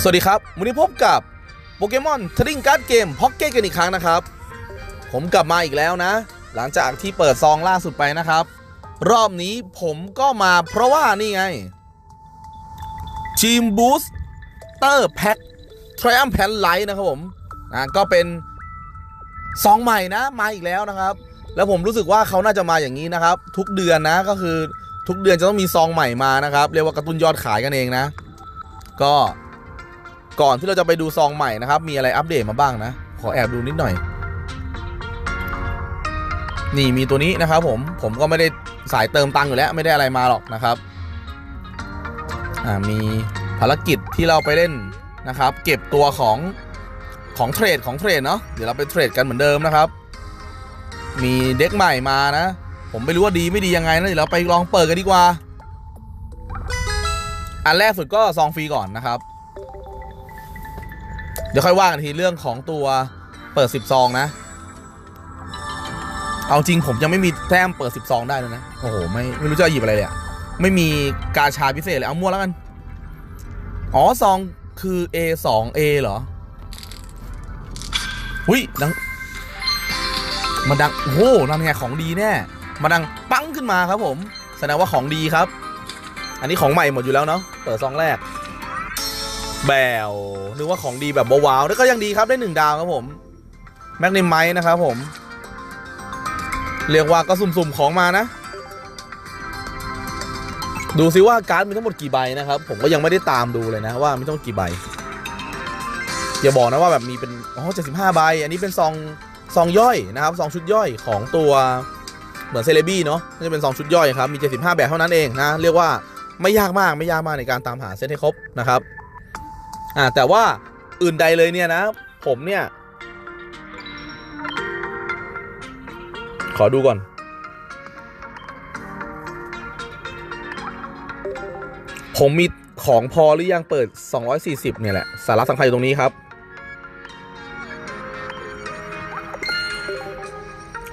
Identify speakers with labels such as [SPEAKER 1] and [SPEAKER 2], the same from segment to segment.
[SPEAKER 1] สวัสดีครับ วันนี้พบกับโปเกมอนทริงการ์ดเกมพ็อกเก็ตกันอีกครั้งนะครับ ผมกลับมาอีกแล้วนะ หลังจากที่เปิดซองล่าสุดไปนะครับ รอบนี้ผมก็มาเพราะว่านี่ไงทีมบูสเตอร์แพ็คทริอัมแพนไลท์นะครับผมอ่าก็เป็นซองใหม่นะมาอีกแล้วนะครับ แล้วผมรู้สึกว่าเขาน่าจะมาอย่างนี้นะครับ ทุกเดือนนะก็คือทุกเดือนจะต้องมีซองใหม่มานะครับ เรียกว่ากระตุ้นยอดขายกันเองนะ ก็ ก่อนที่เราจะไปดูซองใหม่นะครับ มีอะไรอัปเดตมาบ้างนะ ขอแอบดูนิดหน่อย นี่มีตัวนี้นะครับผม ผมก็ไม่ได้สายเติมตังค์อยู่แล้ว ไม่ได้อะไรมาหรอกนะครับอ่ามีภารกิจที่เราไปเล่นนะครับ เก็บตัวของของเทรดของเทรดเนาะเดี๋ยวเราไปเทรดกันเหมือนเดิมนะครับ มีเด็กใหม่มานะ ผมไม่รู้ว่าดีไม่ดียังไงนะเดี๋ยวเราไปลองเปิดกันดีกว่า อันแรกสุดก็ซองฟรีก่อนนะครับ ดี๋ยวค่อยว่ากันทีเรื่องของตัวเปิด10ซองนะ เอาจริงผมยังไม่มีแต้มเปิด10ซองได้เลยนะ โอ้โห ไม่ไม่รู้จะหยิบอะไรเลยอะไม่มีกาชาพิเศษเลย เอามั่วแล้วกัน อ๋อซองคือ A 2 A เหรอหุยดังมันดัง โอ้โหนั่นไงของดีแน่มาดังปังขึ้นมาครับผม แสดงว่าของดีครับ อันนี้ของใหม่หมดอยู่แล้วเนาะ เปิดซองแรก แบวนึกว่าของดีแบบว้าวแล้วก็ยังดีครับได้หนึ่งดาวครับผมแมกนิมไมนะครับผม เรียกว่าก็สุ่มๆของมานะ ดูซิว่าการ์ดมีทั้งหมดกี่ใบนะครับ ผมก็ยังไม่ได้ตามดูเลยนะว่ามีทั้งหมดกี่ใบอย่าบอกนะว่าแบบมีเป็นอ๋อ75ใบ อันนี้เป็นซองซองย่อยนะครับซองชุดย่อยของตัวเหมือนเซเลบี้เนาะจะเป็นซองชุดย่อยครับมี 75 แบบเท่านั้นเองนะ เรียกว่าไม่ยากมากไม่ยากมากในการตามหาเซตให้ครบนะครับ อ่าแต่ว่าอื่นใดเลยเนี่ยนะ ผมเนี่ย ขอดูก่อน ผมมีของพอหรือยังเปิด 240 เนี่ยแหละ สาระสำคัญอยู่ตรงนี้ครับ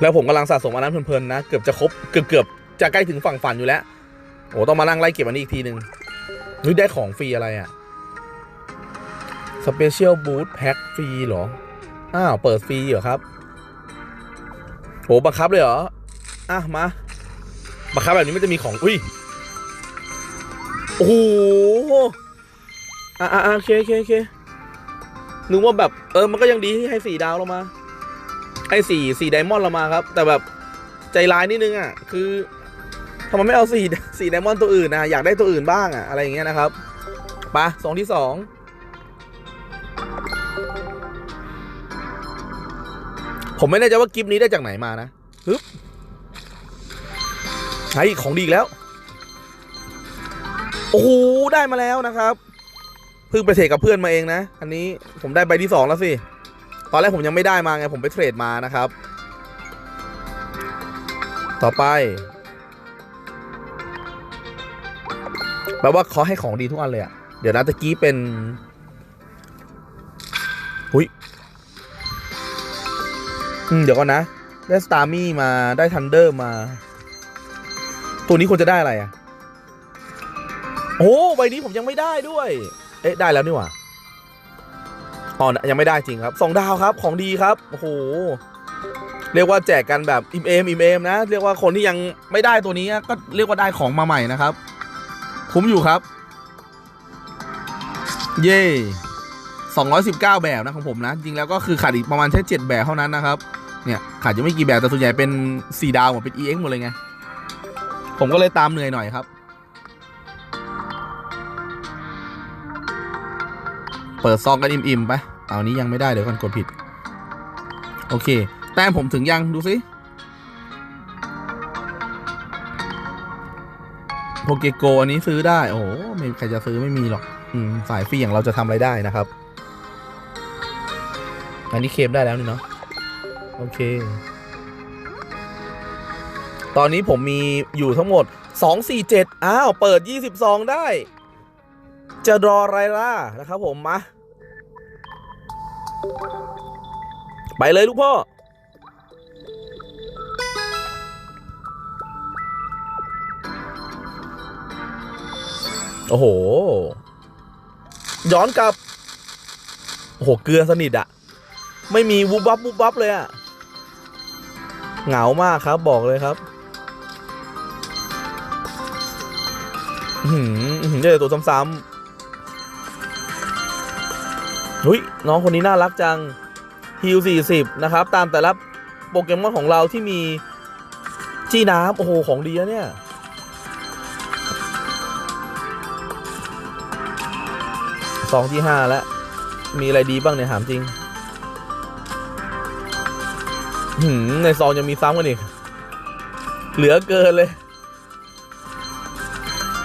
[SPEAKER 1] แล้วผมกำลังสะสมอันนั้นเพลินๆนะ เกือบจะครบเกือบๆจะใกล้ถึงฝั่งฝันอยู่แล้วโอ้ต้องมานั่งไล่เก็บอันนี้อีกทีหนึ่งเฮ้ยได้ของฟรีอะไรอะ่ะ สเปเชียลบูทแพ็คฟรีเหรอ อ้าว เปิดฟรีเหรอครับโหบังคับเลยเหรอ อะ มาบังคับแบบนี้มันจะมีของ อุ้ย โอ้โห อะอะโอเคโอเคโอเคนึกว่าแบบ เออ มันก็ยังดีที่ให้สี่ดาวเรามา ให้สี่สี่ไดมอนด์เรามาครับ แต่แบบใจร้ายนิดนึงอะ คือทำไมไม่เอาสี่สี่ไดมอนด์ตัวอื่นนะ อยากได้ตัวอื่นบ้างอะ อะไรอย่างเงี้ยนะครับไปะสองที่สอง ผมไม่แน่ใจว่ากิฟต์นี้ได้จากไหนมานะฮึบใช้ของดีอีกแล้ว โอ้โหได้มาแล้วนะครับเพิ่งไปเทรดกับเพื่อนมาเองนะ อันนี้ผมได้ใบที่สองแล้วสิ ตอนแรกผมยังไม่ได้มาไง ผมไปเทรดมานะครับ ต่อไปแปลว่าเขาให้ของดีทุกอันเลยอะเดี๋ยวนะตะกี้เป็น เดี๋ยวก่อนนะ ได้สตาร์มี่มาได้ทันเดอร์มา ตัวนี้ควรจะได้อะไรอะ โอ้ใบนี้ผมยังไม่ได้ด้วย เอ๊ะ ได้แล้วนี่หว่าอ๋อยังไม่ได้จริงครับสองดาวครับของดีครับ โอ้โห เรียกว่าแจกกันแบบอิมเอมอิมเอมนะ เรียกว่าคนที่ยังไม่ได้ตัวนี้ก็เรียกว่าได้ของมาใหม่นะครับ คุ้มอยู่ครับ เย่219 แบบนะของผมนะ จริงแล้วก็คือขาดอีกประมาณแค่7แบบเท่านั้นนะครับ เนี่ยขาดยังไม่กี่แบบแต่ส่วนใหญ่เป็น4ดาวหมดเป็น EX หมดเลยไง ผมก็เลยตามเหนื่อยหน่อยครับ เปิดซองกันอิ่มๆไป เอานี้ยังไม่ได้เดี๋ยวก่อนกดผิด โอเค แต้มผมถึงยังดูสิโปเกโกอันนี้ซื้อได้ โอ้โหไม่ใครจะซื้อไม่มีหรอก อืม สายฟรีอย่างเราจะทำอะไรได้นะครับ อันนี้เคลมได้แล้วนี่เนาะ โอเค ตอนนี้ผมมีอยู่ทั้งหมด 247 อ้าว เปิด 22 ได้ จะรออะไรล่ะนะครับผม มา ไปเลยลูกพ่อ โอ้โห ย้อนกลับ โอ้โห เกลือสนิทอะไม่มีวุบวับวุบวับเลยอะ เหงามากครับบอกเลยครับหืออื้อหือเจอตัวซ้ำๆหุยน้องคนนี้น่ารักจังฮิว40 นะครับ ตามแต่ละโปเกมอนของเราที่มีจี้น้ำโอ้โห ของดีนะเนี่ยซองที่ห้าแล้ว มีอะไรดีบ้างเนี่ยถามจริง ในซองยังมีซ้ำกันอีก เหลือเกินเลย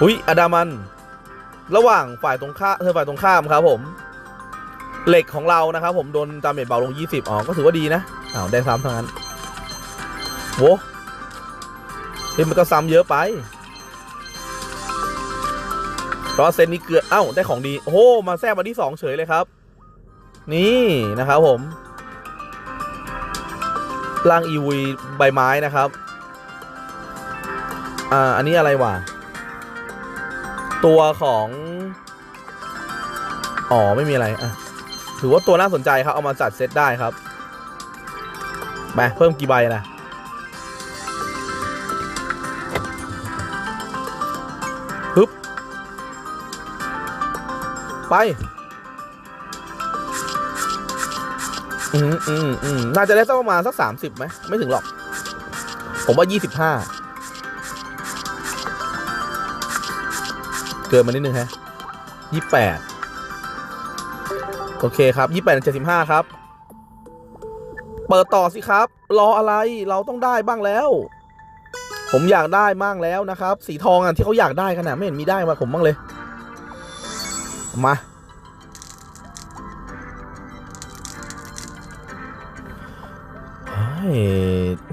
[SPEAKER 1] หุยอดามัน ระหว่างฝ่ายตรงข้ามเธอฝ่ายตรงข้ามครับผม เหล็กของเรานะครับผมโดนดาเมจเบาลง 20 อ๋อ ก็ถือว่าดีนะ อ้าว ได้ซ้ำทั้งนั้นโว้เฮ้ยมันก็ซ้ำเยอะไปเพราะเซนนี้เกลือเอ้า ได้ของดี โอ้โหมาแทรกมาที่สองเฉยเลยครับ นี่นะครับผม ร่างอีวีใบไม้นะครับ อ่า อันนี้อะไรวะ ตัวของ อ๋อ ไม่มีอะไรอะถือว่าตัวน่าสนใจครับ เอามาจัดเซตได้ครับไปเพิ่มกี่ใบนะฮึบไป อืมอืมอืมน่าจะได้สักประมาณสักสามสิบไหมไม่ถึงหรอก ผมว่ายี่สิบห้าเกินมานิดนึงฮะยี่แปดโอเคครับยี่แปดเจ็ดสิบห้าครับ เปิดต่อสิครับ รออะไรเราต้องได้บ้างแล้ว ผมอยากได้บ้างแล้วนะครับ สีทองอะที่เขาอยากได้ขนาดไม่เห็นมีได้มาผมบ้างเลย มา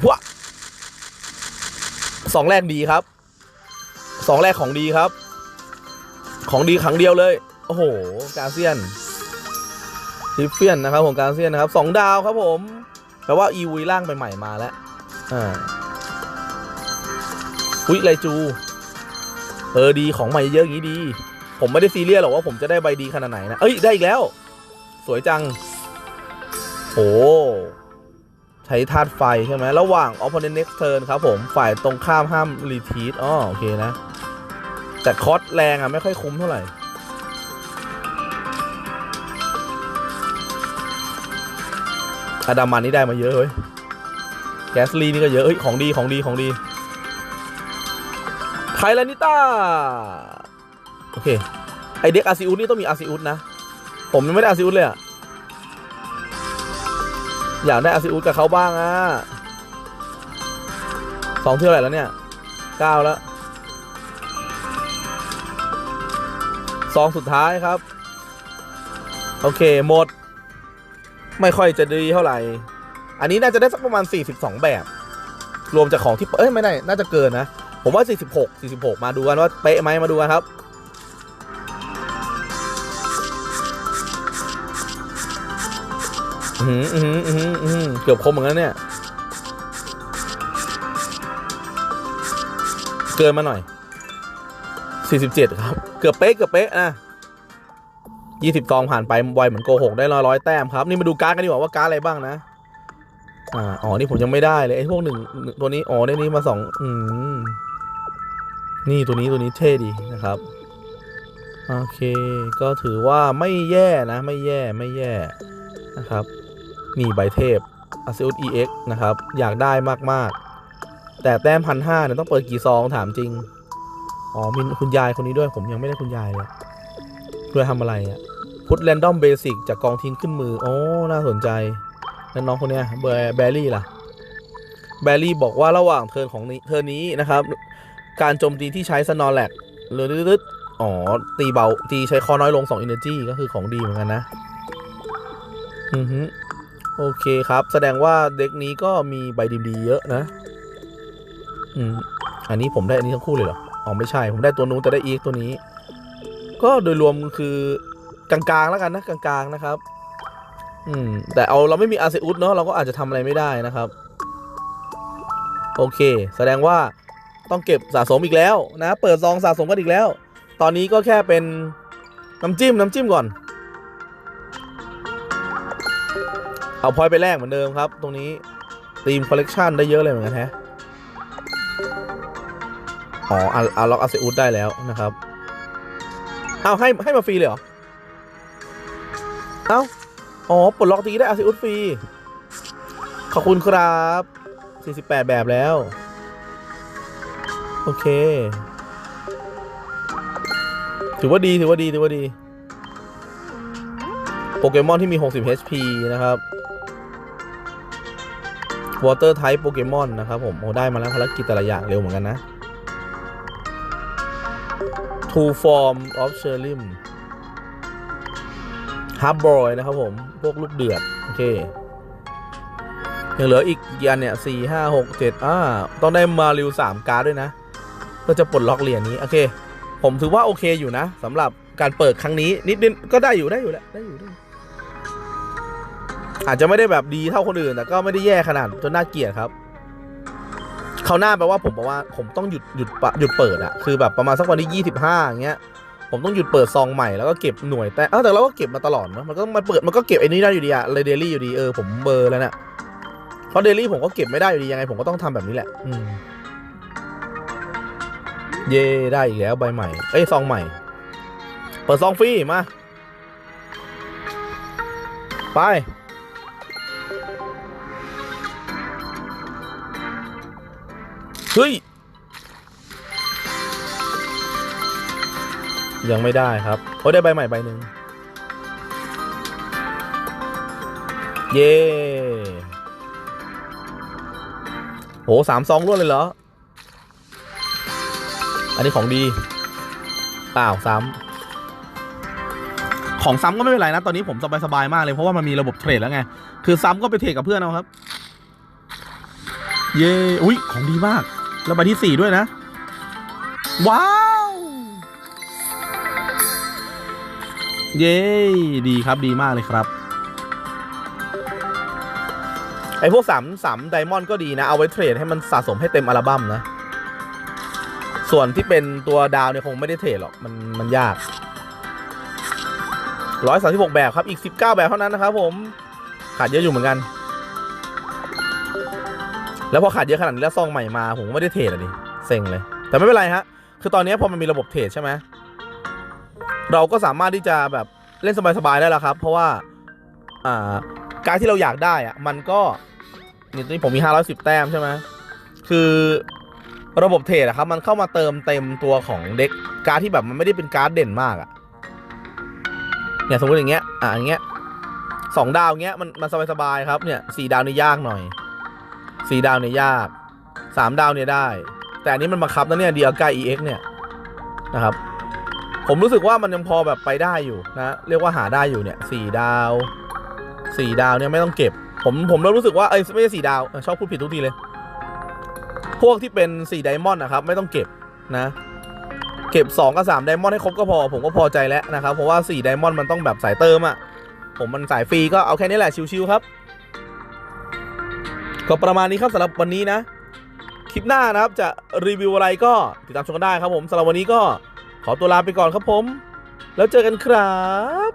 [SPEAKER 1] ว้าสองแรกดีครับ สองแรกของดีครับ ของดีครั้งเดียวเลย โอ้โห กาเซียนทิฟเฟียนนะครับผมกาเซียนนะครับสองดาวครับผมแปลว่าอีวีล่างใหม่ๆมาแล้วอ่าอุ้ยไรจู เออดีของใหม่เยอะอย่างนี้ดี ผมไม่ได้ซีเรียสหรอกว่าผมจะได้ใบดีขนาดไหนนะ เอ้ย ได้อีกแล้ว สวยจัง โอ้ ใช้ธาตุไฟใช่ไหมระหว่าง opponent next turn ครับผมฝ่ายตรงข้ามห้าม retreat อ๋อโอเคนะ แต่คอสแรงอะ ไม่ค่อยคุ้มเท่าไหร่อะดามันนี่ได้มาเยอะเว้ย แกสลีนี่ก็เยอะเอ้ย ของดีของดีของดี ไทยแลนิต้า โอเค ไอเด็กอาซิอุสนี่ต้องมีอาซิอุสนะ ผมยังไม่ได้อาซิอุสเลยอะ อยากได้อาซิอุสกับเขาบ้างอะสองเท่าไหร่แล้วเนี่ยเก้าแล้วซองสุดท้ายครับ โอเคหมด ไม่ค่อยจะดีเท่าไหร่ อันนี้น่าจะได้สักประมาณ 42 แบบ รวมจากของที่ เอ้ย ไม่ได้ น่าจะเกินนะ ผมว่า 46 46 มาดูกันว่าเป๊ะไหมมาดูกันครับ เกือบคมเหมือนกันเนี่ย เกินมาหน่อย 47 ครับ เกือบเป๊ะเกือบเป๊ะอะ20กองผ่านไปไวเหมือนโกหกได้ร้อยร้อยแต้มครับ นี่มาดูการ์ดกันดีกว่าว่าการ์ดอะไรบ้างนะอ่าอ๋อ นี่ผมยังไม่ได้เลยไอ้พวกหนึ่งหนึ่งตัวนี้ อ๋อได้นี้มาสองอืมนี่ตัวนี้ตัวนี้เท่ดีนะครับ โอเค ก็ถือว่าไม่แย่นะ ไม่แย่ไม่แย่นะครับ นี่ใบเทพ asus EX นะครับ อยากได้มากๆ แต่แต้มพันห้าเนี่ยต้องเปิดกี่ซองถามจริง อ๋อมีคุณยายคนนี้ด้วยผมยังไม่ได้คุณยายเลย เพื่อทำอะไรอะพุทแรนดอมเบสิกจากกองทิ้งขึ้นมือ โอ้ น่าสนใจแล้วน้องคนเนี้ยแบแบรี่ล่ะ แบรี่บอกว่าระหว่างเทินของนี้เทินนี้นะครับ การโจมตีที่ใช้สนอแลกหรือดึดๆอ๋อ ตีเบา ตีใช้คอน้อยลง2 Energy ก็คือของดีเหมือนกันนะ อือฮึ โอเคครับ แสดงว่าเด็กนี้ก็มีใบดีดีๆเยอะนะ อืม อันนี้ผมได้อันนี้ทั้งคู่เลยเหรอ อ๋อไม่ใช่ ผมได้ตัวนู้นแต่ได้อีกตัวนี้ ก็โดยรวมคือกลางๆแล้วกันนะกลางๆนะครับ อืม แต่เอาเราไม่มีอาเซอุสเนาะเราก็อาจจะทำอะไรไม่ได้นะครับ โอเค แสดงว่าต้องเก็บสะสมอีกแล้วนะ เปิดซองสะสมกันอีกแล้ว ตอนนี้ก็แค่เป็นน้ำจิ้มน้ำจิ้มก่อน เอาพอยไปแลกเหมือนเดิมครับ ตรงนี้ทีมคอลเลกชันได้เยอะเลยเหมือนกันแฮะอ๋ออาล็อกอาเซอุสได้แล้วนะครับ เอาให้ให้มาฟรีเลยเหรอ เอาอ๋อปลดล็อกตีได้อาเซอุสฟรี ขอบคุณครับ 48 แบบแล้ว โอเค ถือว่าดีถือว่าดีถือว่าดี โปเกมอนที่มี 60 HP นะครับ Water Type โปเกมอนนะครับผมโอ้ได้มาแล้วภารกิจแต่ละอย่างเร็วเหมือนกันนะ Two Form of s h e r l i m h a r b o y นะครับผม พวกลูกเดือด โอเค ยังเหลืออีกกี่อันเนี่ยสี่ห้าหกเจ็ดอ่า ต้องได้มาริวสามการ์ดด้วยนะเพื่อจะปลดล็อกเหรียญนี้ โอเค ผมถือว่าโอเคอยู่นะสำหรับการเปิดครั้งนี้ นิดนึงก็ได้อยู่ได้อยู่แหละได้อยู่ได้ อาจจะไม่ได้แบบดีเท่าคนอื่นแต่ก็ไม่ได้แย่ขนาดจนน่าเกลียดครับเขาหน้าแปลว่าผมบอกว่าผมต้องหยุดหยุดปะหยุดเปิดอะคือแบบประมาณสักวันที่ยี่สิบห้าอย่างเงี้ยผมต้องหยุดเปิดซองใหม่แล้วก็เก็บหน่วยแต่เออแต่เราก็เก็บมาตลอดนะมันก็มาเปิดมันก็เก็บไอ้นี่ได้อยู่ดีอะเลยเดลี่อยู่ดีเออผมเบอร์แล้วเนี่ยเพราะเดลี่ผมก็เก็บไม่ได้อยู่ดียังไงผมก็ต้องทำแบบนี้แหละ อืมเย่ได้อีกแล้วใบใหม่ เอ้ยซองใหม่ เปิดซองฟรีมา ไป ยังไม่ได้ครับโอ้ได้ใบใหม่ใบหนึ่งเย่โหสามซองรวดเลยเหรอ อันนี้ของดี เปล่าซ้ำ ของซ้ำก็ไม่เป็นไรนะ ตอนนี้ผมสบายๆมากเลยเพราะว่ามันมีระบบเทรดแล้วไง คือซ้ำก็ไปเทรดกับเพื่อนเอาครับ เย้อุ้ยของดีมาก แล้วใบที่สี่ด้วยนะ ว้า เย้ ดีครับดีมากเลยครับไอพวกสามสามไดมอนด์ก็ดีนะ เอาไว้เทรดให้มันสะสมให้เต็มอัลบั้มนะ ส่วนที่เป็นตัวดาวเนี่ยคงไม่ได้เทรดหรอก มันมันยากร้อยสาสิบหกแบบครับ อีกสิบเก้าแบบเท่านั้นนะครับผม ขาดเยอะอยู่เหมือนกัน แล้วพอขาดเยอะขนาดนี้แล้วซองใหม่มา ผมไม่ได้เทรดอะดิเซ็งเลย แต่ไม่เป็นไรฮะ คือตอนนี้พอมันมีระบบเทรดใช่ไหม เราก็สามารถที่จะแบบเล่นสบายๆได้แล้วครับ เพราะว่าอ่าการที่เราอยากได้อะมันก็นี่ตอนนี้ผมมี 510 แต้มใช่ไหมคือระบบเทรดอะครับ มันเข้ามาเติมเต็มตัวของเด็กการที่แบบมันไม่ได้เป็นการ์ดเด่นมากอะเนี่ยสมมติอย่างเงี้ยอะอย่างเงี้ยสองดาวเงี้ยมันมันสบายๆครับเนี่ยสี่ดาวนี่ยากหน่อยสี่ดาวเนี่ยยากสามดาวเนี่ยได้ แต่อันนี้มันบังคับนะเนี่ยเดียกา EX เนี่ยนะครับ ผมรู้สึกว่ามันยังพอแบบไปได้อยู่นะเรียกว่าหาได้อยู่เนี่ยสี่ดาวสี่ดาวเนี่ยไม่ต้องเก็บ ผมผมเริ่มรู้สึกว่าเอ้ยไม่ใช่สี่ดาวชอบพูดผิดทุกทีเลย พวกที่เป็นสี่ไดมอนด์นะครับ ไม่ต้องเก็บนะ เก็บ 2 กับ3ไดมอนด์ให้ครบก็พอ ผมก็พอใจแล้วนะครับเพราะว่า4ไดมอนด์มันต้องแบบสายเติมอะ่ะผมมันสายฟรีก็เอาแค่นี้แหละชิวๆครับ ก็ประมาณนี้ครับสำหรับวันนี้นะ คลิปหน้านะครับจะรีวิวอะไรก็ติดตามชมกันได้ครับผมสำหรับวันนี้ก็ ขอตัวลาไปก่อนครับผม แล้วเจอกันครับ